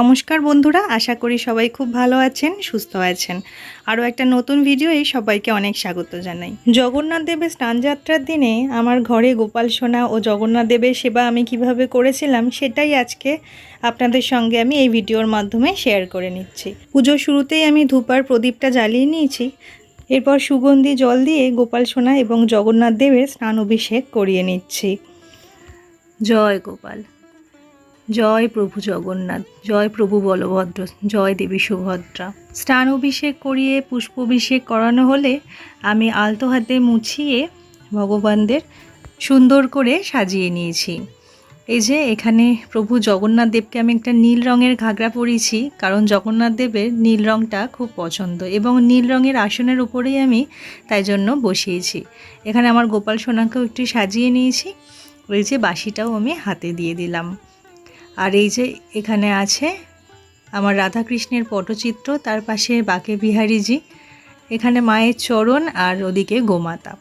নমস্কার বন্ধুরা, আশা করি সবাই খুব ভালো আছেন, সুস্থ আছেন। আরও একটা নতুন ভিডিওয়ে সবাইকে অনেক স্বাগত জানাই। জগন্নাথ দেবের স্নানযাত্রার দিনে আমার ঘরে গোপাল সোনা ও জগন্নাথ দেবের সেবা আমি কীভাবে করেছিলাম সেটাই আজকে আপনাদের সঙ্গে আমি এই ভিডিওর মাধ্যমে শেয়ার করে নিচ্ছি। পুজোর শুরুতেই আমি ধূপার প্রদীপটা জ্বালিয়ে নিয়েছি। এরপর সুগন্ধি জল দিয়ে গোপাল সোনা এবং জগন্নাথ দেবের স্নান অভিষেক করিয়ে নিচ্ছি। জয় গোপাল। জয় প্রভু জগন্নাথ, জয় প্রভু বলভদ্র, জয় দেবী সুভদ্রা। স্নান অভিষেক করিয়ে পুষ্পাভিষেক করানো হলে আমি আলতো হাতে মুছিয়ে ভগবানদের সুন্দর করে সাজিয়ে নিয়েছি। এই যে এখানে প্রভু জগন্নাথ দেবকে আমি একটা নীল রঙের ঘাগরা পরিয়েছি, কারণ জগন্নাথ দেবের নীল রঙটা খুব পছন্দ এবং নীল রঙের আসনের উপরেই আমি তাই জন্য বসিয়েছি। এখানে আমার গোপাল সোনাকেও একটু সাজিয়ে নিয়েছি, ওই যে বাসিটাও আমি হাতে দিয়ে দিলাম। আর এই যে এখানে আছে আমার রাধাকৃষ্ণের পটচিত্র, তার পাশে বাকে বিহারীজি, এখানে মায়ের চরণ আর ওদিকে গোমাতা।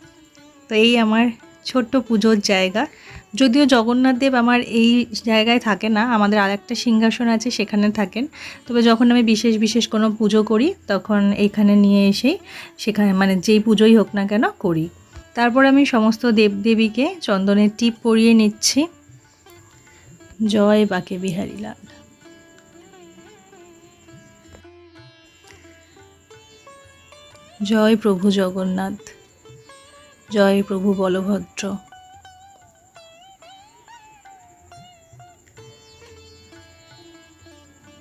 তো এই আমার ছোট্ট পুজোর জায়গা। যদিও জগন্নাথ দেব আমার এই জায়গায় থাকে না, আমাদের আরেকটা সিংহাসন আছে সেখানে থাকেন। তবে যখন আমি বিশেষ বিশেষ কোনো পুজো করি, তখন এইখানে নিয়ে এসেই সেখানে মানে যেই পুজোই হোক না কেন করি। তারপর আমি সমস্ত দেবদেবীকে চন্দনের টিপ পরিয়ে নিচ্ছি। জয় বাকে বিহারী লাল। জয় প্রভু জগন্নাথ, জয় প্রভু বলভদ্র।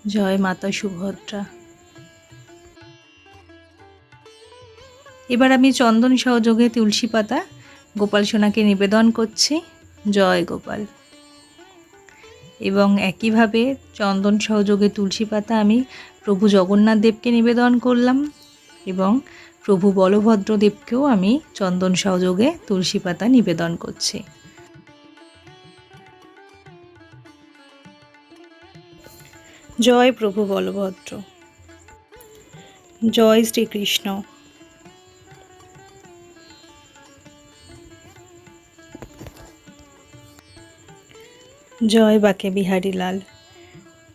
জয় মাতা সুভদ্রা। এবার আমি চন্দন সহযোগে তুলসী পাতা, গোপাল সোনাকে নিবেদন করছি। জয় গোপাল। এবং একইভাবে চন্দন সহযোগে তুলসী পাতা আমি প্রভু জগন্নাথ দেবকে নিবেদন করলাম এবং প্রভু বলভদ্র দেবকেও আমি চন্দন সহযোগে তুলসী পাতা নিবেদন করছি। জয় প্রভু বলভদ্র। জয় শ্রীকৃষ্ণ। জয় বাকে বিহারী লাল।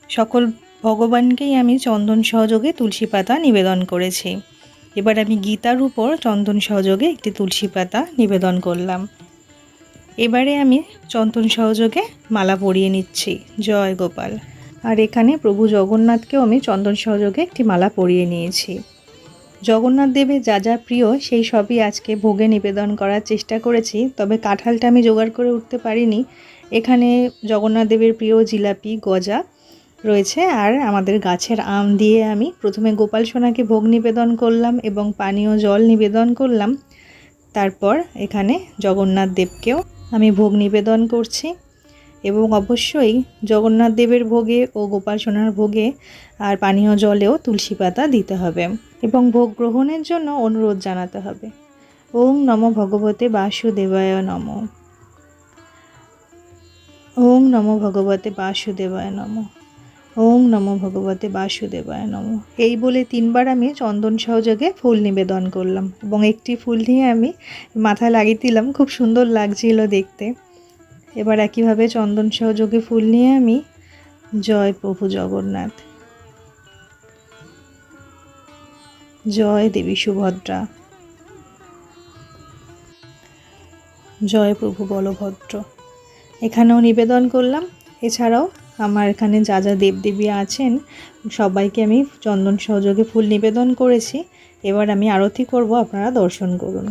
সকল ভগবানকেই আমি চন্দন সহযোগে তুলসী পাতা নিবেদন করেছি। এবার আমি গীতার উপর চন্দন সহযোগে একটি তুলসী পাতা নিবেদন করলাম। এবারে আমি চন্দন সহযোগে মালা পরিয়ে নিচ্ছি। জয় গোপাল। আর এখানে প্রভু জগন্নাথকেও আমি চন্দন সহযোগে একটি মালা পরিয়ে নিয়েছি। জগন্নাথ দেবের যা যা প্রিয়, সেই সবই আজকে ভোগে নিবেদন করার চেষ্টা করেছি। তবে কাঁঠালটা আমি জোগাড় করে উঠতে পারিনি। এখানে জগন্নাথ দেবের প্রিয় জিলাপি গজা রয়েছে, আর আমাদের গাছের আম দিয়ে আমি প্রথমে গোপাল সোনাকে ভোগ নিবেদন করলাম এবং পানীয় জল নিবেদন করলাম। তারপর এখানে জগন্নাথ দেবকেও আমি ভোগ নিবেদন করছি এবং অবশ্যই জগন্নাথ দেবের ভোগে ও গোপাল সোনার ভোগে আর পানীয় জলেও তুলসী পাতা দিতে হবে এবং ভোগ গ্রহণের জন্য অনুরোধ জানাতে হবে। ওম নম ভগবতে বাসুদেবায় নম। ওং নম ভগবতে বাসুদেবায় নম। ওং নম ভগবতে বাসুদেবায় নম। এই বলে তিনবার আমি চন্দন সহযোগে ফুল নিবেদন করলাম এবং একটি ফুল নিয়ে আমি মাথায় লাগিয়ে দিলাম। খুব সুন্দর লাগছিল দেখতে। এবার একইভাবে চন্দন সহযোগে ফুল নিয়ে আমি জয় প্রভু জগন্নাথ। জয় দেবী সুভদ্রা। জয় প্রভু বলভদ্র। এখানেও নিবেদন করলাম। এছাড়াও আমার এখানে যা যা দেবদেবী আছেন, সবাইকে আমি চন্দন সহযোগে ফুল নিবেদন করেছি। এবার আমি আরতি করব, আপনারা দর্শন করুন।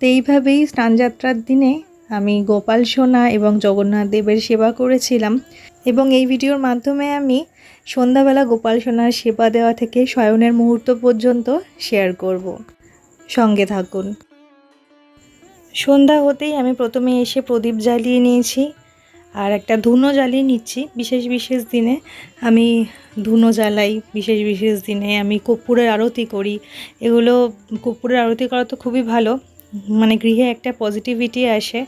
তো এইভাবেই স্নানযাত্রার দিনে আমি গোপাল সোনা এবং জগন্নাথ দেবের সেবা করেছিলাম। এবং এই ভিডিওর মাধ্যমে আমি সন্ধ্যাবেলা গোপাল সোনার সেবা দেওয়া থেকে শয়নের মুহূর্ত পর্যন্ত শেয়ার করব। সঙ্গে থাকুন। সন্ধ্যা হতেই আমি প্রথমে এসে প্রদীপ জ্বালিয়ে নিয়েছি আর একটা ধুনো জ্বালিয়ে নিচ্ছি। বিশেষ বিশেষ দিনে আমি ধুনো জ্বালাই, বিশেষ বিশেষ দিনে আমি কর্পূরের আরতি করি। এগুলো কর্পূরের আরতি করা তো খুবই ভালো। মানে গৃহে একটা পজিটিভিটি আসে।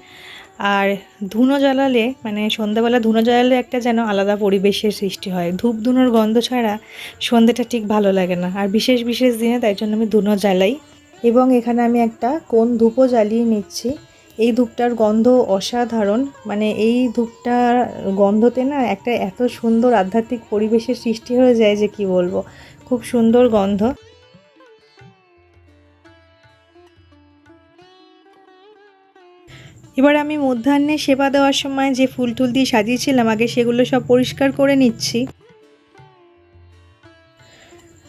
আর ধুনো জ্বালালে মানে সন্ধ্যাবেলা ধুনো জ্বালালে একটা যেন আলাদা পরিবেশের সৃষ্টি হয়। ধূপ ধুনোর গন্ধ ছাড়া সন্ধ্যেটা ঠিক ভালো লাগে না। আর বিশেষ বিশেষ দিনে তাই জন্য আমি ধুনো জ্বালাই। এবং এখানে আমি একটা কোন ধূপও জ্বালিয়ে নিচ্ছি। এই ধূপটার গন্ধ অসাধারণ। মানে এই ধূপটার গন্ধতে না একটা এত সুন্দর আধ্যাত্মিক পরিবেশের সৃষ্টি হয়ে যায় যে কি বলব? খুব সুন্দর গন্ধ। এবার আমি মধ্যাহ্নে সেবা দেওয়ার সময় যে ফুল টুল দিয়ে সাজিয়েছিলাম, আগে সেগুলো সব পরিষ্কার করে নিচ্ছি।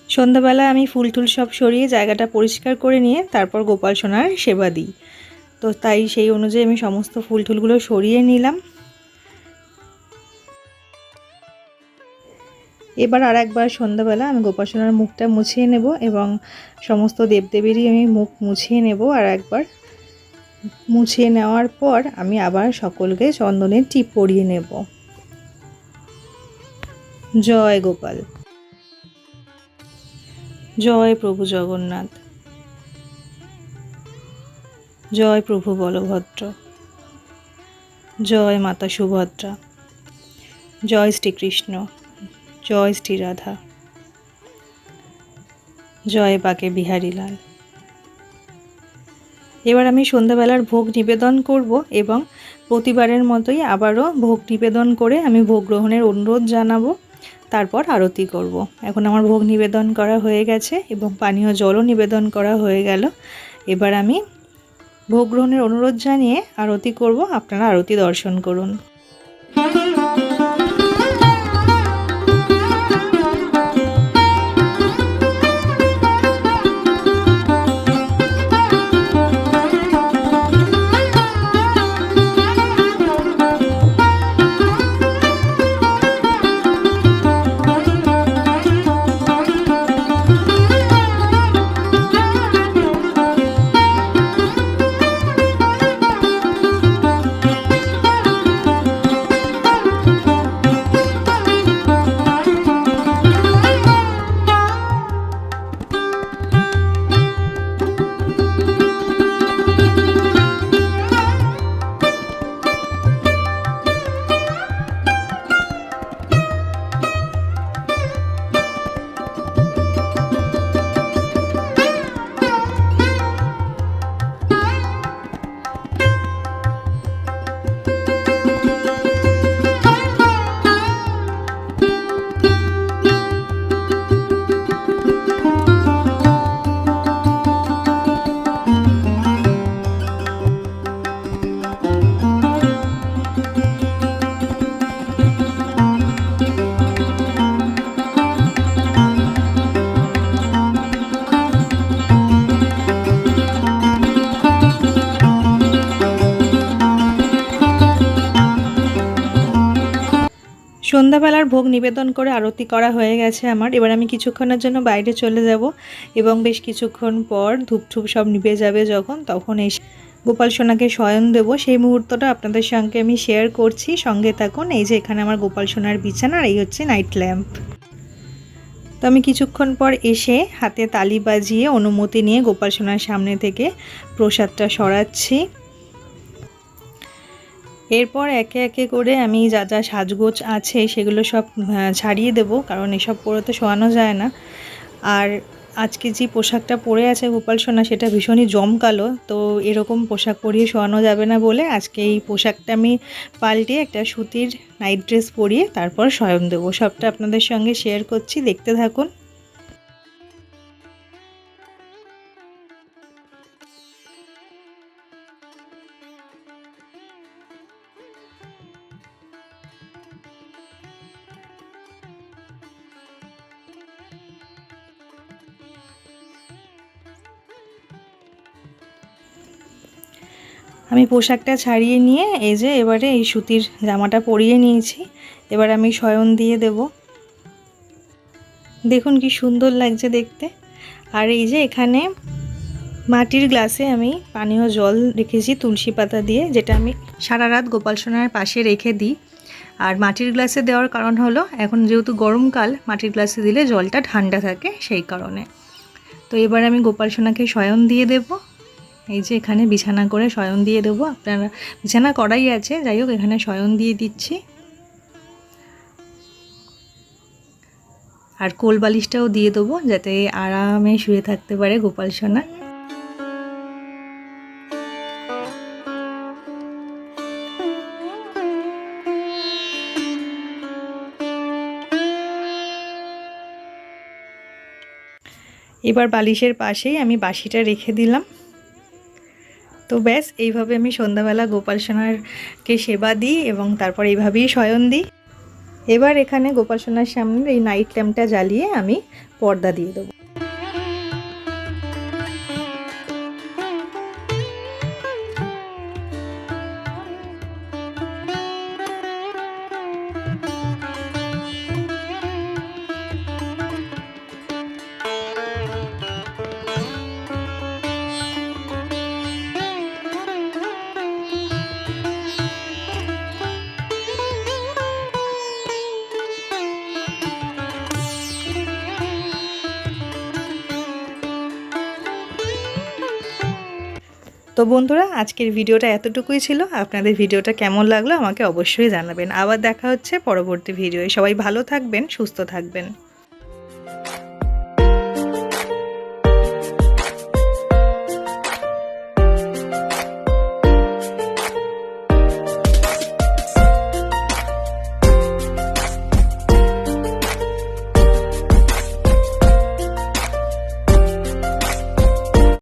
সন্ধ্যাবেলা আমি ফুল টুল সব সরিয়ে জায়গাটা পরিষ্কার করে নিয়ে তারপর গোপাল সোনার সেবা দিই। তো তাই সেই অনুযায়ী আমি সমস্ত ফুল টুলগুলো সরিয়ে নিলাম। এবার আর একবার সন্ধ্যাবেলা আমি গোপাল সোনার মুখটা মুছিয়ে নেব এবং সমস্ত দেবদেবীরই আমি মুখ মুছিয়ে নেব আর একবার মুছিয়ে নেওয়ার পর আমি আবার সকলকে চন্দনের টিপ পরিয়ে নেব। জয় গোপাল। জয় প্রভু জগন্নাথ। জয় প্রভু বলভদ্র। জয় মাতা সুভদ্রা। জয় শ্রীকৃষ্ণ। জয় শ্রী রাধা জয় বাকে বিহারীলাল এবার আমি সন্ধ্যাবেলার ভোগ নিবেদন করব এবং প্রতিবারের মতোই আবারও ভোগ নিবেদন করে আমি ভোগ গ্রহণের অনুরোধ জানাব। তারপর আরতি করব। এখন আমার ভোগ নিবেদন করা হয়ে গেছে এবং পানীয় জলও নিবেদন করা হয়ে গেল। এবার আমি ভোগ গ্রহণের অনুরোধ জানিয়ে আরতি করব। আপনারা আরতি দর্শন করুন। সন্ধ্যাবেলার ভোগ নিবেদন করে আরতি করা হয়ে গেছে আমার। এবার আমি কিছুক্ষণের জন্য বাইরে চলে যাব এবং বেশ কিছুক্ষণ পর ধূপ ধূপ সব নিভে যাবে যখন তখন এই গোপাল সোনাকে শয়ন দেব। সেই মুহূর্তটা আপনাদের সঙ্গে আমি শেয়ার করছি। সঙ্গে থাকুন, এই যে এখানে আমার গোপাল সোনার বিছানা আর এই হচ্ছে নাইট ল্যাম্প তো আমি কিছুক্ষণ পর এসে হাতে তালি বাজিয়ে অনুমতি নিয়ে গোপাল সোনার সামনে থেকে প্রসাদটা সরাচ্ছি। এরপর একে একে করে আমি যা যা সাজগোজ আছে সেগুলো সব ছাড়িয়ে দেব, কারণ এসব পরে তো শোয়ানো যায় না। আর আজকে যে পোশাকটা পরে আছে গোপাল সোনা, সেটা ভীষণই জমকালো, তো এরকম পোশাক পরিয়ে শোয়ানো যাবে না বলে আজকে এই পোশাকটা আমি পাল্টে একটা সুতির নাইট ড্রেস পরিয়ে তারপর শয়ন দেবো। সবটা আপনাদের সঙ্গে শেয়ার করছি, দেখতে থাকুন। আমি পোশাকটা ছাড়িয়ে নিয়ে এই যে এবারে এই সুতির জামাটা পরিয়ে নিয়েছি। এবার আমি শয়ন দিয়ে দেব। দেখুন কি সুন্দর লাগছে দেখতে। আর এই যে এখানে মাটির গ্লাসে আমি পানীয় জল রেখেছি তুলসী পাতা দিয়ে, যেটা আমি সারা রাত গোপাল সোনার পাশে রেখে দিই। আর মাটির গ্লাসে দেওয়ার কারণ হলো, এখন যেহেতু গরমকাল, মাটির গ্লাসে দিলে জলটা ঠান্ডা থাকে সেই কারণে। তো এবার আমি গোপাল সোনাকে শয়ন দিয়ে দেব। এই যে এখানে বিছানা করে শয়ন দিয়ে দেবো। আপনারা বিছানা করাই আছে, যাই হোক এখানে শয়ন দিয়ে দিচ্ছি। আর কোল বালিশটাও দিয়ে দেবো যাতে আরামে শুয়ে থাকতে পারে গোপাল সোনা। এবার বালিশের পাশেই আমি বাসিটা রেখে দিলাম। তো ব্যাস, এইভাবে আমি সন্ধ্যাবেলা গোপাল সোনারকে সেবা দিই এবং তারপর এইভাবেই শয়ন দিই। এবার এখানে গোপাল সোনার সামনে এই নাইট ল্যাম্পটা জ্বালিয়ে আমি পর্দা দিয়ে দেবো। তো বন্ধুরা, আজকের ভিডিওটা এতটুকুই ছিল। আপনাদের ভিডিওটা কেমন লাগল আমাকে অবশ্যই জানাবেন। আবার দেখা হচ্ছে পরবর্তী ভিডিওয়ে। সবাই ভালো থাকবেন, সুস্থ থাকবেন।